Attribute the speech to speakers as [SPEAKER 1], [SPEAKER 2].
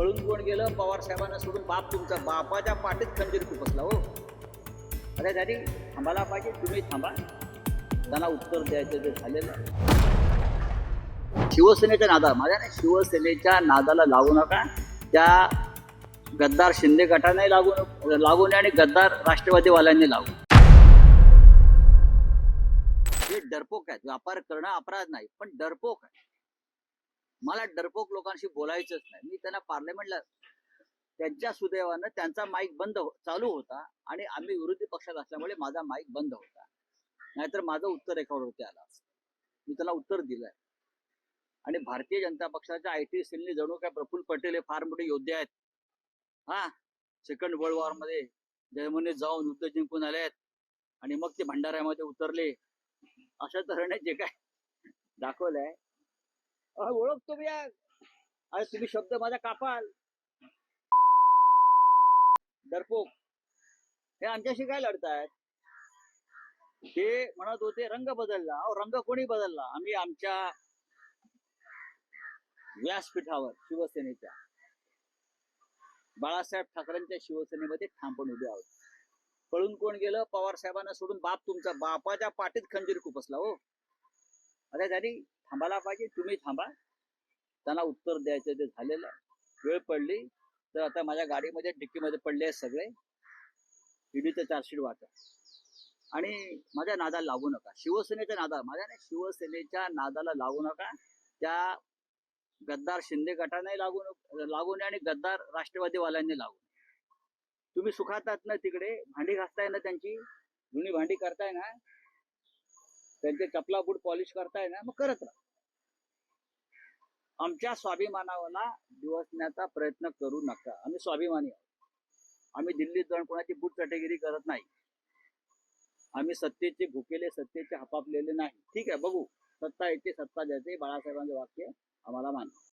[SPEAKER 1] पळून कोण गेलं? पवार साहेबांना सोडून बाप तुमचा. बापाच्या पाठीत खंजीर खुपसला हो. अरे दादी थांबायला पाहिजे. तुम्ही थांबा. त्यांना उत्तर द्यायचं ते झालेलं. शिवसेनेच्या नादा. माझ्या नाही शिवसेनेच्या नादाला लागू नका. त्या गद्दार शिंदे गटाने लागू लागू नये आणि गद्दार राष्ट्रवादीवाल्यांनी लागू हे डरपोक आहेत. व्यापार करणं अपराध नाही पण डरपोक आहे. मला डरपोक लोकांशी बोलायचंच नाही. मी त्यांना पार्लमेंटला त्यांच्या सुदैवानं त्यांचा माईक बंद हो- चालू होता आणि आम्ही विरोधी पक्षात असल्यामुळे माझा माईक बंद होता. नाहीतर माझं उत्तर रेकॉर्डवरती होते आला मी त्याला उत्तर दिलंय. आणि भारतीय जनता पक्षाच्या आय टी सेलने जणू काय प्रफुल्ल पटेल हे फार मोठे योद्धे आहेत. हा? सेकंड वर्ल्ड वॉरमध्ये जर्मनीत जाऊन युद्ध जिंकून आले आहेत आणि मग ते भंडाऱ्यामध्ये उतरले. अशा तऱ्हेने जे काय दाखवलंय ओळखतो मी या. अरे तुम्ही शब्द माझा कापाल. डरपोक. हे आमच्याशी काय लढतायत? ते म्हणत होते रंग बदलला. अहो रंग कोणी बदलला? आम्ही आमच्या व्यासपीठावर शिवसेनेच्या. बाळासाहेब ठाकरेंच्या शिवसेनेमध्ये ठामपण उभे आहोत. पळून कोण गेलं? पवार साहेबांना सोडून बाप तुमचा बापाच्या पाठीत खंजीर खुपसला हो. आता त्यांनी थांबायला पाहिजे तुम्ही थांबा. त्यांना उत्तर द्यायचं ते झालेलं आहे. वेळ पडली तर आता माझ्या गाडीमध्ये डिक्कीमध्ये पडले आहेत सगळे. ईडीचं चार्जशीट वाचा. आणि माझ्या नादाला लागू नका. शिवसेनेच्या नादा माझ्या नाही शिवसेनेच्या नादाला लागू नका. त्या गद्दार शिंदे गटाने लागू लागू नये आणि गद्दार राष्ट्रवादीवाल्यांनी लागू तुम्ही सुखात ना तिकडे? भांडी घासताय ना त्यांची? जुनी भांडी करताय ना? त्यांचे चपला बूट पॉलिश करताय ना मग करत राहा. आमच्या स्वाभिमानाला दिवसण्याचा प्रयत्न करू नका. आम्ही स्वाभिमानी आहोत. आम्ही दिल्लीत जाऊन कोणाची बूट चटेगिरी करत नाही. आम्ही सत्तेचे भुकेले सत्तेचे हपापलेले नाही. ठीक आहे बघू. सत्ता येते सत्ता द्यायचे बाळासाहेबांचे वाक्य आम्हाला मान्य.